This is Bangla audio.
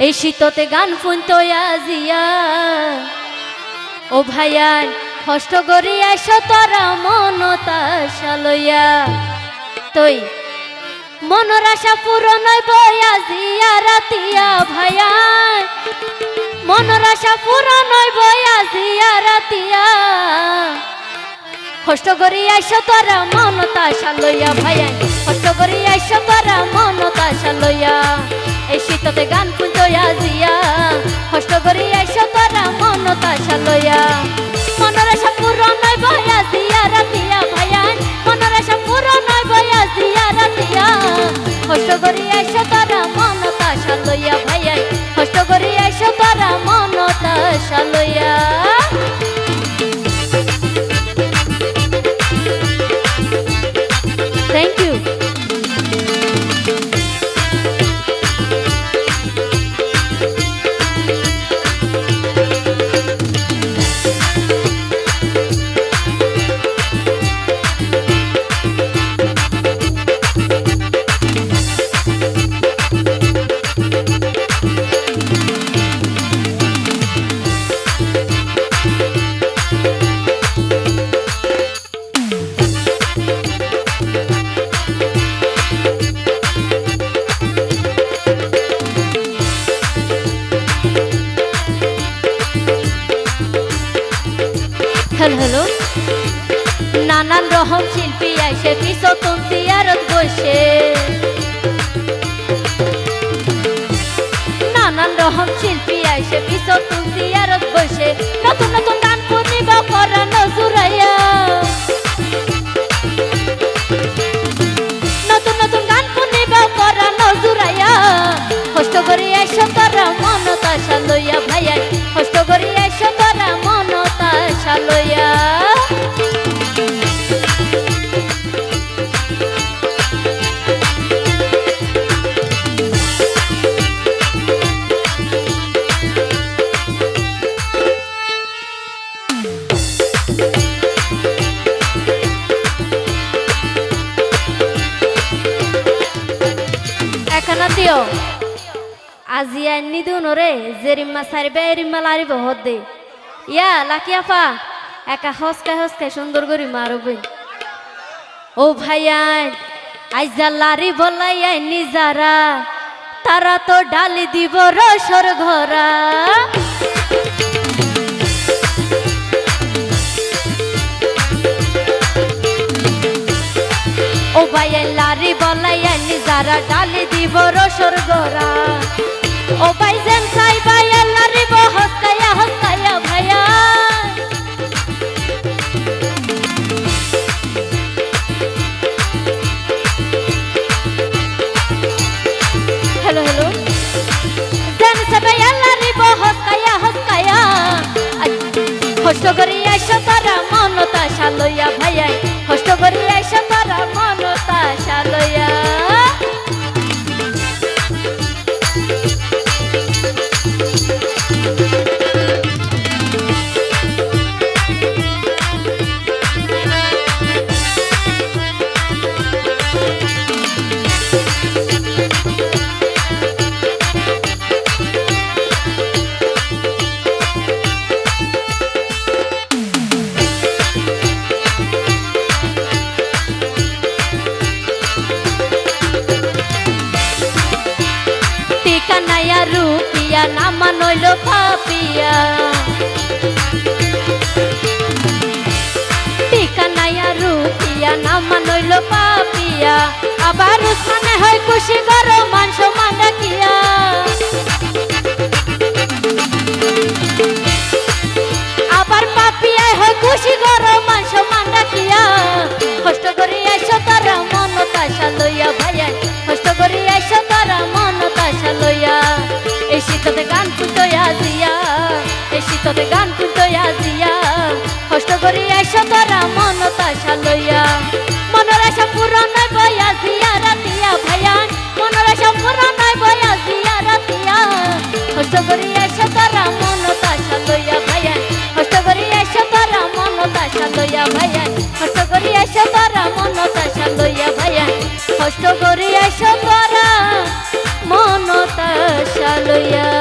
এই শীততে গান ফুনতো আজিয়া ও ভাইয়ান কষ্ট করি আইসো তোরা মনতা সালইয়া তই, মনের আশা পূরণ হইব আজিয়া রাতিয়া ভাইয়ান মনের আশা পূরণ হইব আজিয়া রাতিয়া। কষ্ট করি আইসো তোরা মনতা সালইয়া ভাইয়ান কষ্ট করি আইসো তোরা সালইয়া হ্যালো নানান রকম শিল্পী আইসে পিছতন চেয়ারত বসে। নানান রকম শিল্পী আইসে পিছতন চেয়ারত বসে। নতুন নতুন গান শুনিব করা নজুরাইয়া নতুন নতুন গান শুনিব করা নজুরাইয়া কষ্ট করে আইসো, তারা মনতা সালইয়া ভাইয়া এখানে দিও। আজি আনি দিও নরে জেরিম্মা সারিবে এরিম্মা লারিব হদ দে ইয়া, লাকি আফা, একা হসকায় হসকায় সুন্দর করি মারবে ও ভাইয়ান আইজা লারি বলাই আইনি যারা তারা তো ডালি দিব রসর ঘরা ও আইনি যারা ডালি দিব রসর ঘরা ও ভাই যেন সাই ভাইয়া লারি হস্কায়া হস্কায়া ভাইয়া। হ্যালো হ্যালো যেন সবাই লারি হস্কায়া হস্কায়া কষ্ট করি আইসো তারা মনতা সালইয়া ভাইয়াই। কষ্ট করি আইসো নামা নইল পাপিয়া। এই গান শুনতো আজিয়া কষ্ট করি আইসো তারা মন তাসা লইয়া। মনের আশা পূরণ বয়া জিয়া রাতিয়া ভাইয়া। মনের আশা পূরণ বয়া জিয়া রাতিয়া। কষ্ট করি আইসো তারা মন তাসা লইয়া ভাইয়া। কষ্ট করি আইসো তারা মন তাসা লইয়া ভাইয়া। কষ্ট করি আইসো তারা মন তাসা লইয়া ভাইয়া। কষ্ট করি আইসো তারা মন তাসা লইয়া।